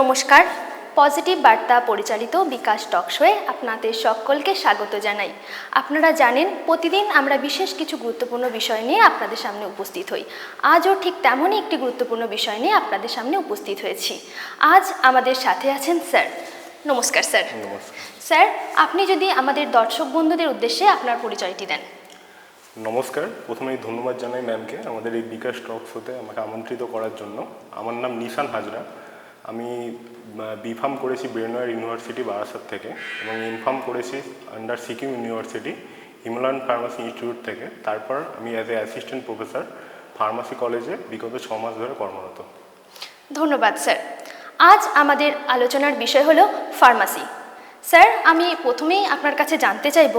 নমস্কার। পজিটিভ বার্তা পরিচালিত বিকাশ টকশোয়ে আপনাদের সকলকে স্বাগত জানাই। আপনারা জানেন প্রতিদিন আমরা বিশেষ কিছু গুরুত্বপূর্ণ বিষয় নিয়ে আপনাদের সামনে উপস্থিত হই। আজও ঠিক তেমনই একটি গুরুত্বপূর্ণ বিষয় নিয়ে আপনাদের সামনে উপস্থিত হয়েছি। আজ আমাদের সাথে আছেন স্যার। নমস্কার স্যার। নমস্কার। স্যার আপনি যদি আমাদের দর্শক বন্ধুদের উদ্দেশ্যে আপনার পরিচয়টি দেন। নমস্কার। প্রথমেই ধন্যবাদ জানাই ম্যামকে আমাদের এই বিকাশ টক শোতে আমাকে আমন্ত্রিত করার জন্য। আমার নাম নিশান হাজরা। আমি বিফার্ম করেছি ব্রেনওয়ার ইউনিভার্সিটি বারাসাত থেকে এবং ইনফার্ম করেছি under Sikkim university Himalayan pharmacy institute থেকে। তারপর আমি as a assistant professor pharmacy কলেজে বিগত ছ মাস ধরে কর্মরত। ধন্যবাদ, স্যার। আজ আমাদের আলোচনার বিষয় হলো ফার্মাসি স্যার, আমি প্রথমেই আপনার কাছে জানতে চাইব,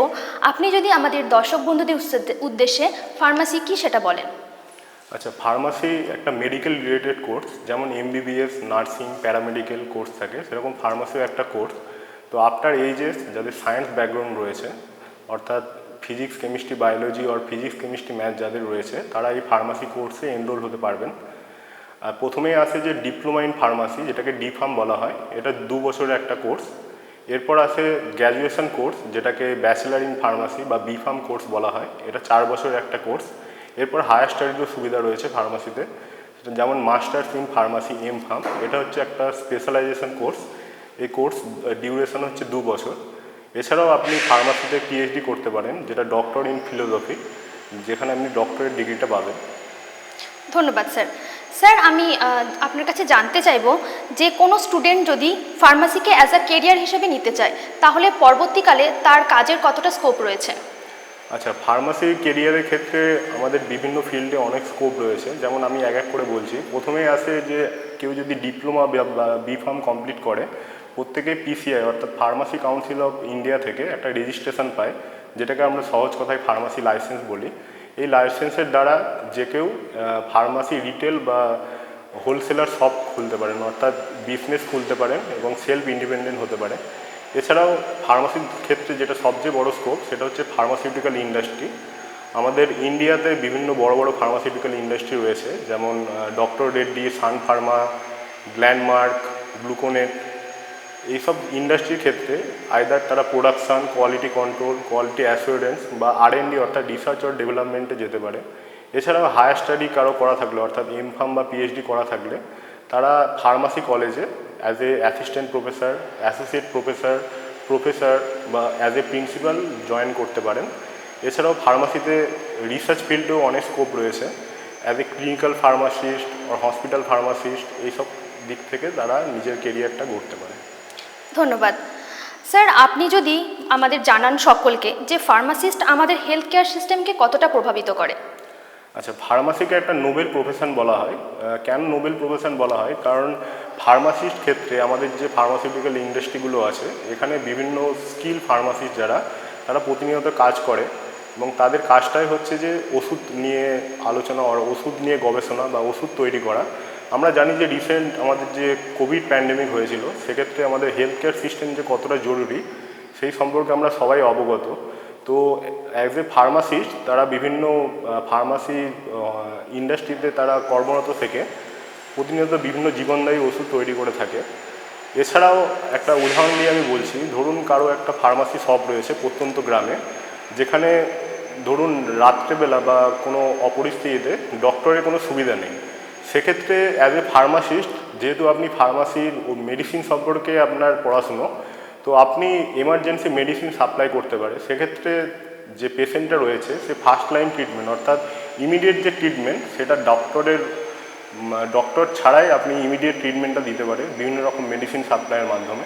আপনি যদি আমাদের দর্শক বন্ধুদের উদ্দেশ্যে ফার্মাসি কি সেটা বলেন? আচ্ছা ফার্মাসি একটা মেডিকেল রিলেটেড কোর্স যেমন এমবিবিএস নার্সিং প্যারামেডিকেল কোর্স থাকে, সেরকম ফার্মাসিও একটা কোর্স তো আফটার এইজেস যাদের সায়েন্স ব্যাকগ্রাউন্ড রয়েছে, অর্থাৎ ফিজিক্স কেমিস্ট্রি বায়োলজি আর ফিজিক্স কেমিস্ট্রি ম্যাথ যাদের রয়েছে, তারা এই ফার্মাসি কোর্সে এনরোল হতে পারবেন। আর প্রথমেই আছে যে ডিপ্লোমা ইন ফার্মাসি যেটাকে ডিফার্ম বলা হয়, এটা দু বছরের একটা কোর্স এরপর আছে গ্র্যাজুয়েশন কোর্স যেটাকে ব্যাচেলার ইন ফার্মাসি বা বিফার্ম কোর্স বলা হয়, এটা চার বছরের একটা কোর্স এরপর হায়ার স্টাডিজও সুবিধা রয়েছে ফার্মাসিতে যেমন masters in pharmacy M pharm এটা হচ্ছে একটা স্পেশালাইজেশন কোর্স এই কোর্স ডিউরেশন হচ্ছে দু বছর। এছাড়াও আপনি ফার্মাসিতে পিএইচডি করতে পারেন, যেটা ডক্টর ইন ফিলোসফি যেখানে আপনি ডক্টরের ডিগ্রিটা পাবেন। ধন্যবাদ স্যার স্যার আমি আপনার কাছে জানতে চাইব যে কোনো স্টুডেন্ট যদি ফার্মাসিকে অ্যাজ আ কেরিয়ার হিসেবে নিতে চায়, তাহলে পরবর্তীকালে তার কাজের কতটা স্কোপ রয়েছে? আচ্ছা ফার্মাসি কেরিয়ারের ক্ষেত্রে আমাদের বিভিন্ন ফিল্ডে অনেক স্কোপ রয়েছে। যেমন আমি এক এক করে বলছি। প্রথমেই আসে যে, কেউ যদি ডিপ্লোমা বা, বি ফার্ম কমপ্লিট করে, প্রত্যেকে পিসিআই অর্থাৎ ফার্মাসি কাউন্সিল অফ ইন্ডিয়া থেকে একটা রেজিস্ট্রেশন পায়, যেটাকে আমরা সহজ কথায় ফার্মাসি লাইসেন্স বলি। এই লাইসেন্সের দ্বারা যে কেউ ফার্মাসি রিটেল বা হোলসেলার শপ খুলতে পারেন, অর্থাৎ বিজনেস খুলতে পারেন এবং সেলফ ইন্ডিপেন্ডেন্ট হতে পারে। এছাড়াও ফার্মাসির ক্ষেত্রে যেটা সবচেয়ে বড় স্কোপ সেটা হচ্ছে ফার্মাসিউটিক্যাল ইন্ডাস্ট্রি আমাদের ইন্ডিয়াতে বিভিন্ন বড় বড় ফার্মাসিউটিক্যাল ইন্ডাস্ট্রি রয়েছে, যেমন doctor Reddy Sun Pharma Glenmark gluconate এইসব ইন্ডাস্ট্রির ক্ষেত্রে আয়দার তারা production quality control quality assurance বা আর এন ডি অর্থাৎ রিসার্চ আর ডেভেলপমেন্টে যেতে পারে। এছাড়াও হায়ার স্টাডি কারও করা থাকলে, অর্থাৎ এম ফার্ম বা পিএইচডি করা থাকলে, তারা ফার্মাসি কলেজে as a assistant professor associate professor professor বা অ্যাজ এ প্রিন্সিপাল জয়েন করতে পারেন। এছাড়াও ফার্মাসিতে রিসার্চ ফিল্ডেও অনেক স্কোপ রয়েছে। অ্যাজ এ ক্লিনিক্যাল ফার্মাসিস্ট আর হসপিটাল ফার্মাসিস্ট এইসব দিক থেকে তারা নিজের কেরিয়ারটা গড়তে পারে। ধন্যবাদ। স্যার, আপনি যদি আমাদের জানান সকলকে যে ফার্মাসিস্ট আমাদের হেলথ কেয়ার সিস্টেমকে কতটা প্রভাবিত করে। আচ্ছা ফার্মাসিকে একটা নোবেল প্রফেশন বলা হয়। কেন নোবেল প্রফেশন বলা হয়? কারণ ফার্মাসিস্ট ক্ষেত্রে আমাদের যে ফার্মাসিউটিক্যাল ইন্ডাস্ট্রিগুলো আছে, এখানে বিভিন্ন স্কিল ফার্মাসিস্ট যারা, তারা প্রতিনিয়ত কাজ করে এবং তাদের কাজটাই হচ্ছে যে ওষুধ নিয়ে আলোচনা আর ওষুধ নিয়ে গবেষণা বা ওষুধ তৈরি করা। আমরা জানি যে রিসেন্ট আমাদের যে কোভিড প্যান্ডেমিক হয়েছিল, সেক্ষেত্রে আমাদের হেলথ কেয়ার সিস্টেম যে কতটা জরুরি, সেই সম্পর্কে আমরা সবাই অবগত। তো অ্যাজ এ ফার্মাসিস্ট তারা বিভিন্ন ফার্মাসি ইন্ডাস্ট্রিতে তারা কর্মরত থেকে প্রতিনিয়ত বিভিন্ন জীবনদায়ী ওষুধ তৈরি করে থাকে। এছাড়াও একটা উদাহরণ দিয়ে আমি বলছি, ধরুন কারও একটা ফার্মাসি শপ রয়েছে প্রত্যন্ত গ্রামে, যেখানে ধরুন রাত্রেবেলা বা কোনো অপরিস্থিতিতে ডক্টরের কোনো সুবিধা নেই। সেক্ষেত্রে অ্যাজ এ ফার্মাসিস্ট যেহেতু আপনি ফার্মাসির মেডিসিন সম্পর্কে আপনার পড়াশুনো তো আপনি এমার্জেন্সি মেডিসিন সাপ্লাই করতে পারে। সেক্ষেত্রে যে পেশেন্টটা রয়েছে, সে ফার্স্ট লাইন ট্রিটমেন্ট অর্থাৎ ইমিডিয়েট যে ট্রিটমেন্ট সেটা ডক্টরের ডক্টর ছাড়াই আপনি ইমিডিয়েট ট্রিটমেন্টটা দিতে পারে বিভিন্ন রকম মেডিসিন সাপ্লাইয়ের মাধ্যমে।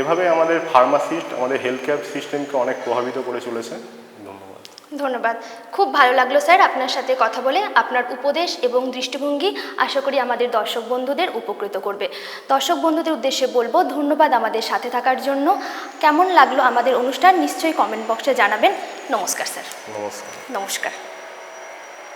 এভাবে আমাদের ফার্মাসিস্ট আমাদের হেলথ কেয়ার সিস্টেমকে অনেক প্রভাবিত করে চলেছে। ধন্যবাদ। খুব ভালো লাগল স্যার আপনার সাথে কথা বলে আপনার উপদেশ এবং দৃষ্টিভঙ্গি আশা করি আমাদের দর্শক বন্ধুদের উপকৃত করবে। দর্শক বন্ধুদের উদ্দেশ্যে বলব ধন্যবাদ আমাদের সাথে থাকার জন্য। কেমন লাগল আমাদের অনুষ্ঠান নিশ্চয়ই কমেন্ট বক্সে জানাবেন। নমস্কার স্যার। নমস্কার। নমস্কার।